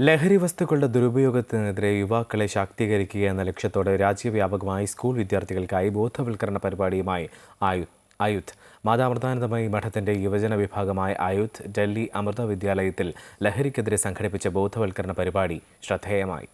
ലഹരി വസ്തുക്കളുടെ ദുരുപയോഗത്തിനെതിരെ യുവാക്കളെ ശാക്തീകരിക്കുക എന്ന ലക്ഷ്യത്തോടെ രാജ്യവ്യാപകമായി സ്കൂൾ വിദ്യാർത്ഥികൾക്കായി ബോധവൽക്കരണ പരിപാടിയുമായി ആയു ആയുധ്. മാതാമൃതാനന്ദമയി മഠത്തിന്റെ യുവജന വിഭാഗമായ ആയുധ് ഡൽഹി അമൃത വിദ്യാലയത്തിൽ ലഹരിക്കെതിരെ സംഘടിപ്പിച്ച ബോധവൽക്കരണ പരിപാടി ശ്രദ്ധേയമായി.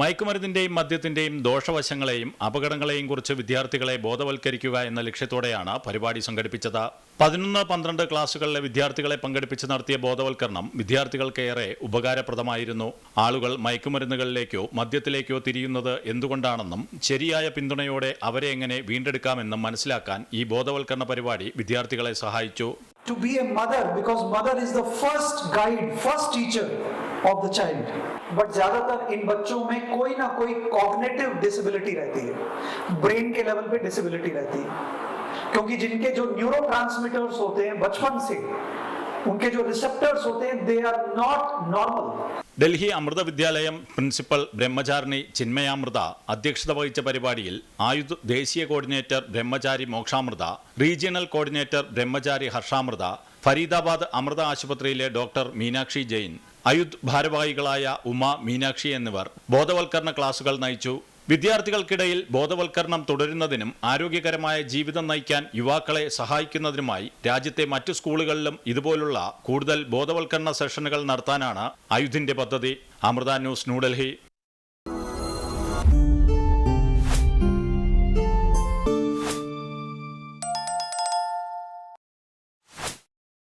മയക്കുമരുന്നിന്റെയും മദ്യത്തിന്റെയും ദോഷവശങ്ങളെയും അപകടങ്ങളെയും കുറിച്ച് വിദ്യാർത്ഥികളെ ബോധവൽക്കരിക്കുക എന്ന ലക്ഷ്യത്തോടെയാണ് പരിപാടി സംഘടിപ്പിച്ചത്. പതിനൊന്ന് പന്ത്രണ്ട് ക്ലാസ്സുകളിലെ വിദ്യാർത്ഥികളെ പങ്കെടുപ്പിച്ച് നടത്തിയ ബോധവൽക്കരണം വിദ്യാർത്ഥികൾക്കേറെ ഉപകാരപ്രദമായിരുന്നു. ആളുകൾ മയക്കുമരുന്നുകളിലേക്കോ മദ്യത്തിലേക്കോ തിരിയുന്നത് എന്തുകൊണ്ടാണെന്നും ശരിയായ പിന്തുണയോടെ അവരെ എങ്ങനെ വീണ്ടെടുക്കാമെന്നും മനസ്സിലാക്കാൻ ഈ ബോധവൽക്കരണ പരിപാടി വിദ്യാർത്ഥികളെ സഹായിച്ചു. To be a mother because mother is the first guide first teacher. Of the child but ज़्यादातर इन बच्चों में कोई ना कोई कॉग्नेटिव डिसेबिलिटी रहती है। ब्रेन के लेवल पे डिसेबिलिटी रहती है। क्योंकि जिनके जो न्यूरो होते हैं बचपन से, उनके जो रिसेप्टर्स होते हैं they are not normal Delhi Amrita Vidyalayam principal Brahmacharini Chinmayamrita അധ്യക്ഷത വഹിച്ച പരിപാടിയിൽ ആയുധ ദേശീയ coordinator Brahmachari Mokshamrita regional coordinator Brahmachari Harshamrita Faridabad Amrita ആശുപത്രിയിലെ ഡോക്ടർ മീനാക്ഷി ജെയിൻ അയുധ് ഭാരവാഹികളായ ഉമ മീനാക്ഷി എന്നിവർ ബോധവൽക്കരണ ക്ലാസുകൾ നയിച്ചു. വിദ്യാർത്ഥികൾക്കിടയിൽ ബോധവൽക്കരണം തുടരുന്നതിനും ആരോഗ്യകരമായ ജീവിതം നയിക്കാൻ യുവാക്കളെ സഹായിക്കുന്നതിനുമായി രാജ്യത്തെ മറ്റു സ്കൂളുകളിലും ഇതുപോലുള്ള കൂടുതൽ ബോധവൽക്കരണ സെഷനുകൾ നടത്താനാണ് ആയുധിന്റെ പദ്ധതി. അമൃത ന്യൂസ് ന്യൂഡൽഹി.